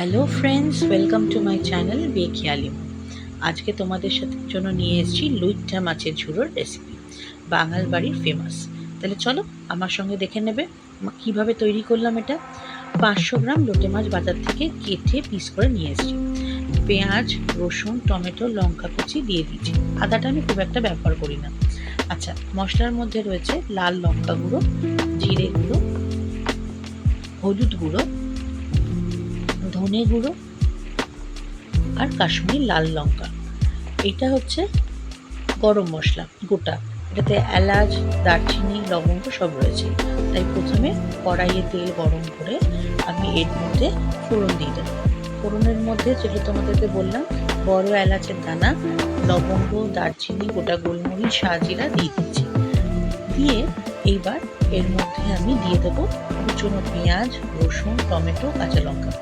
Hello friends welcome to my channel Alim আজকে তোমাদের সাথে জন্য নিয়ে এসেছি লুইটা মাছের ঝুড়োর রেসিপি বাঙাল বাড়ির ফেমাস তাহলে চলো আমার সঙ্গে দেখে নেবে কীভাবে তৈরি করলাম এটা। পাঁচশো গ্রাম লোটে মাছ বাজার থেকে কেটে পিস করে নিয়ে এসেছি। পেঁয়াজ, রসুন, টমেটো, লঙ্কা কুচি দিয়ে দিয়েছি। আদাটা আমি খুব একটা ব্যবহার করি না। আচ্ছা মশলার মধ্যে রয়েছে লাল লঙ্কা গুঁড়ো, জিরে গুঁড়ো, হলুদ গুঁড়ো ধনে গুঁড়ো আর কাশ্মীরি লাল লঙ্কা। এটা হচ্ছে গরম মশলা, গোটা। এটাতে এলাচ, দারচিনি, লবঙ্গ সব রয়েছে। তাই প্রথমে কড়াইয়ে তেল গরম করে আমি এর মধ্যে ফোড়ন দিয়ে দেবো। ফোড়নের মধ্যে যেটা তোমাদেরকে বললাম, বড় এলাচের দানা, লবঙ্গ, দারচিনি, গোটা গোলমরিচ, সাজিরা দিয়ে দিচ্ছি। দিয়ে এইবার এর মধ্যে আমি দিয়ে দেবো কুচনো পেঁয়াজ, রসুন, টমেটো, কাঁচা লঙ্কা।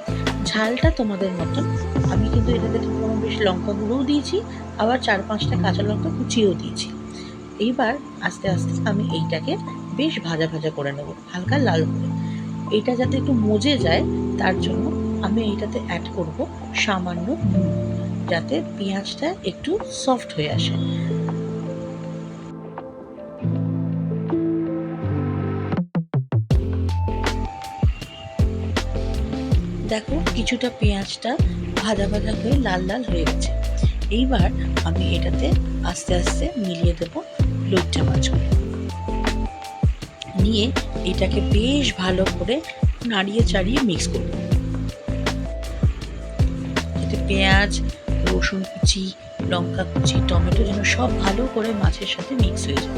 ঝালটা তোমাদের মতন। আমি কিন্তু এটাতে কোনো বেশ লঙ্কা গুঁড়োও দিয়েছি, আবার চার পাঁচটা কাঁচা লঙ্কা কুচিয়েও দিয়েছি। এইবার আস্তে আস্তে আমি এইটাকে বেশ ভাজা ভাজা করে নেব, হালকা লাল করে। এইটা যাতে একটু মজে যায়, তার জন্য আমি এইটাতে অ্যাড করব সামান্য নুন, যাতে পেঁয়াজটা একটু সফট হয়ে আসে। দেখো, কিছুটা পেঁয়াজটা ভাজা ভাজা হয়ে লাল লাল হয়ে গেছে। এইবার আমি এটাতে আস্তে আস্তে মিলিয়ে দেব লজ্জা মাছগুলো নিয়ে এটাকে বেশ ভালো করে নাড়িয়ে চাড়িয়ে মিক্স করব। এতে পেঁয়াজ, রসুন কুচি, লঙ্কা কুচি, টমেটো যেন সব ভালো করে মাছের সাথে মিক্স হয়ে যায়।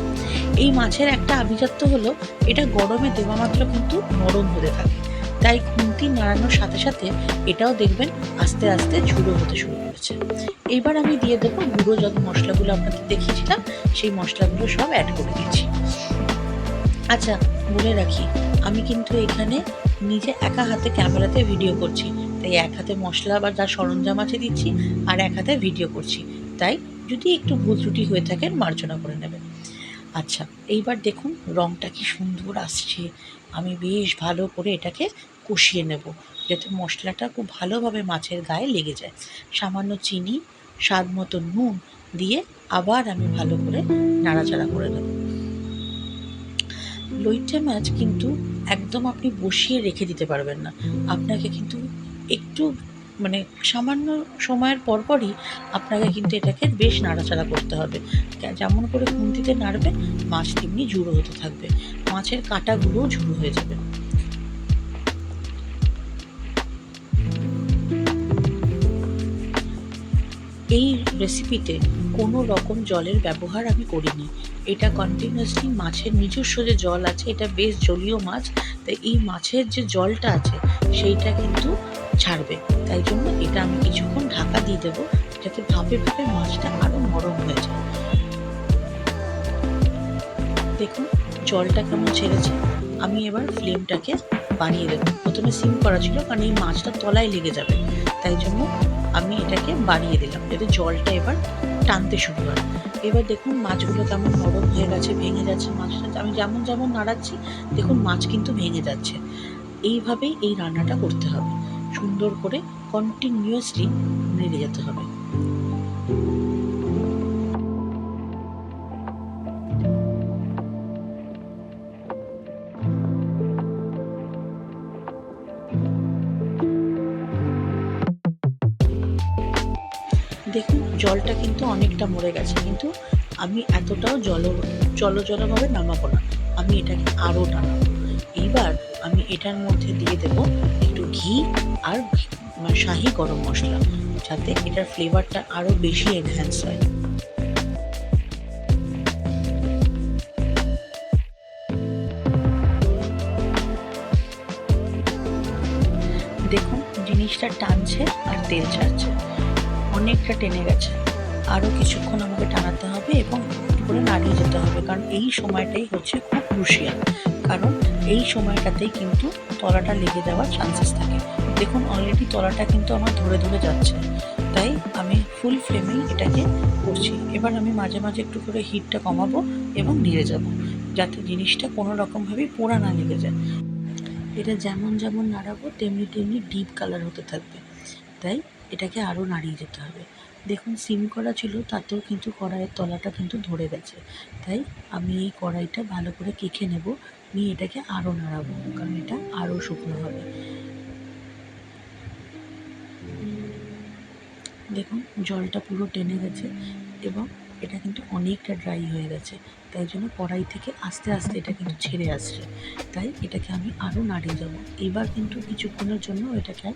এই মাছের একটা আভিজাত্য হলো, এটা গরমে দেওয়া মাত্র কিন্তু নরম হতে থাকে। তাই খুন্তি নাড়ানোর সাথে সাথে এটাও দেখবেন আস্তে আস্তে ঝুড়ো হতে শুরু করেছে। এইবার আমি দিয়ে দেবো গুঁড়ো যত মশলাগুলো আপনাদের দেখিয়েছিলাম, সেই মশলাগুলো সব অ্যাড করে দিয়েছি আচ্ছা বলে রাখি, আমি কিন্তু এখানে নিজে একা হাতে ক্যামেরাতে ভিডিও করছি। তাই এক হাতে মশলা বা যা সরঞ্জাম আছে দিচ্ছি আর এক হাতে ভিডিও করছি। তাই যদি একটু ভুল ত্রুটি হয়ে থাকেন মার্জনা করে নেবেন। আচ্ছা এইবার দেখুন রংটা কি সুন্দর আসছে। আমি বেশ ভালো করে এটাকে কষিয়ে নেব, যাতে মশলাটা খুব ভালোভাবে মাছের গায়ে লেগে যায়। সামান্য চিনি, স্বাদ মতো নুন দিয়ে আবার আমি ভালো করে নাড়াচাড়া করে নেব। লইটে মাছ কিন্তু একদম আপনি বসিয়ে রেখে দিতে পারবেন না। আপনাকে কিন্তু একটু মানে সামান্য সময়ের পরপরই আপনাকে কিন্তু এটাকে বেশ নাড়াচাড়া করতে হবে। যেমন করে খুন্তিতে নাড়বেন মাছ তেমনি ঝুড়ো হতে থাকবে। মাছের কাঁটাগুলোও ঝুড়ো হয়ে যাবে। এই রেসিপিতে কোনো রকম জলের ব্যবহার আমি করিনি। এটা কন্টিনিউয়াসলি মাছের নিজস্ব যে জল আছে, এটা বেশ জলীয় মাছ, তাই এই মাছের যে জলটা আছে, সেইটা কিন্তু ছাড়বে। তাই জন্য এটা আমি কিছুক্ষণ ঢাকা দিয়ে দেবো, যাতে ভাপে ভাপে মাছটা আরও নরম হয়ে যায়। দেখুন, জলটা কেমন ছেড়েছে। আমি এবার ফ্লেমটাকে বানিয়ে দেবো। প্রথমে সিম করা ছিল, কারণ এই মাছটা তলায় লেগে যাবে। তাই জন্য আমি এটাকে বাড়িয়ে দিলাম, যাতে জলটা এবার টানতে শুরু হয়। এবার দেখুন, মাছগুলো কেমন নরম হয়ে গেছে, ভেঙে যাচ্ছে মাছটা। আমি যেমন যেমন নাড়াচ্ছি, দেখুন মাছ কিন্তু ভেঙে যাচ্ছে। এইভাবেই এই রান্নাটা করতে হবে। সুন্দর করে কন্টিনিউয়াসলি নেড়ে যেতে হবে। দেখুন, জলটা কিন্তু অনেকটা মরে গেছে, কিন্তু আমি এতটাও জল জল জলভাবে নামাবো না। আমি এটাকে আরও টানাবো। এইবার আমি এটার মধ্যে দিয়ে দেব ঘি আর মানে শাহি গরম মশলা, যাতে এটার ফ্লেভারটা আরও বেশি এনহ্যান্স হয়। দেখুন, জিনিসটা টানছে আর তেল ছাড়ছে। অনেকটা টেনে গেছে। আরও কিছুক্ষণ আমাকে টানাতে হবে এবং করে নাড়িয়ে যেতে হবে, কারণ এই সময়টাই হচ্ছে খুব ক্রুশিয়াল কারণ এই সময়টাতেই কিন্তু তলাটা লেগে যাওয়ার চান্সেস থাকে। দেখুন অলরেডি তলাটা কিন্তু আমার ধরে ধরে যাচ্ছে। তাই আমি ফুল ফ্লেমেই এটাকে করছি। এবার আমি মাঝে মাঝে একটু করে হিটটা কমাবো এবং নেড়ে যাব, যাতে জিনিসটা কোনো রকমভাবেই পোড়া না লেগে যায়। এটা যেমন যেমন নাড়াবো, তেমনি তেমনি ডিপ কালার হতে থাকবে। তাই এটাকে আরও নাড়িয়ে যেতে হবে। দেখুন, সিম করা ছিল, তাতেও কিন্তু কড়াইয়ের তলাটা কিন্তু ধরে গেছে। তাই আমি এই কড়াইটা ভালো করে কেখে নেব, নিয়ে এটাকে আরও নাড়াবো, কারণ এটা আরও শুকনো হবে। দেখুন, জলটা পুরো টেনে গেছে এবং এটা কিন্তু অনেকটা ড্রাই হয়ে গেছে। তাই জন্য কড়াই থেকে আস্তে আস্তে এটা কিন্তু ছেড়ে আসছে। তাই এটাকে আমি আরও নাড়িয়ে যাব এবার কিন্তু কিছুক্ষণের জন্য এটাকে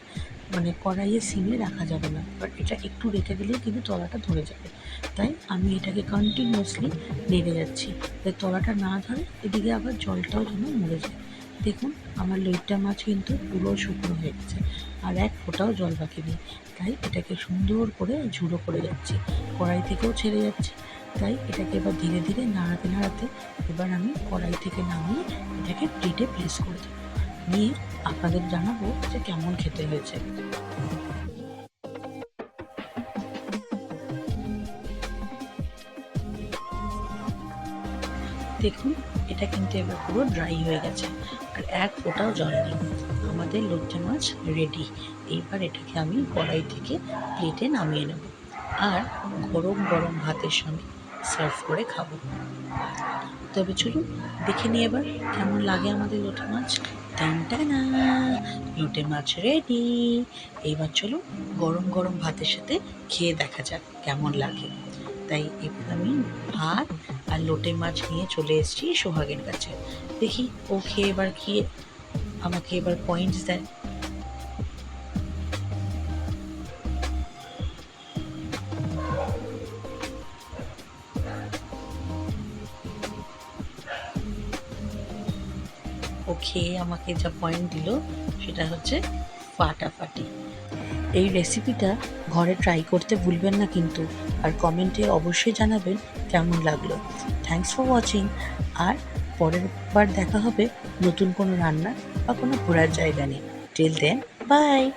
মানে কড়াইয়ে সিমে রাখা যাবে না। বাট এটা একটু রেখে দিলেই কিন্তু তলাটা ধরে যাবে। তাই আমি এটাকে কন্টিনিউয়াসলি নেড়ে যাচ্ছি। তাই তলাটা না ধরে এদিকে আবার জলটাও যেন মরে যায়। দেখুন, আমার লইট্টা মাছ কিন্তু পুরো শুকনো হয়ে গেছে। আর এক ফোঁটাও জল বাকি নেই। তাই এটাকে সুন্দর করে ঝুড়ো করে যাচ্ছি। কড়াই থেকেও ছেড়ে যাচ্ছে। তাই এটাকে এবার ধীরে ধীরে নাড়াতে নাড়াতে এবার আমি কড়াই থেকে নামিয়ে এটাকে প্লেটে প্লেস করে দেবো। নিয়ে আপনাদের জানাব যে কেমন খেতে হয়েছে। দেখুন, এটা কিন্তু এবার পুরো ড্রাই হয়ে গেছে। এক ফোঁটাও জল নেই। আমাদের লজ্জা মাছ রেডি এইবার এটাকে আমি কড়াই থেকে প্লেটে নামিয়ে নেব। আর গরম গরম ভাতের সঙ্গে সার্ভ করে খাব। তবে চলুন দেখে নিই এবার কেমন লাগে আমাদের লোটে মাছ। টান টানা লোটে মাছ রেডি এইবার চলুন গরম গরম ভাতের সাথে খেয়ে দেখা যাক কেমন লাগে। তাই আমি ভাত আর লোটে মাছ নিয়ে চলে এসেছি সোহাগের কাছে। দেখি ও খেয়ে এবার খেয়ে আমাকে এবার পয়েন্টস দেয়। ও খেয়ে আমাকে যা পয়েন্ট দিল, সেটা হচ্ছে ফাটাফাটি। এই রেসিপিটা ঘরে ট্রাই করতে ভুলবেন না কিন্তু। আর কমেন্টে অবশ্যই জানাবেন কেমন লাগল। থ্যাংকস ফর ওয়াচিং আর পরের বার দেখা হবে নতুন কোনো রান্না বা কোনো ঘোরার জায়গা নেই টিল দেন বাই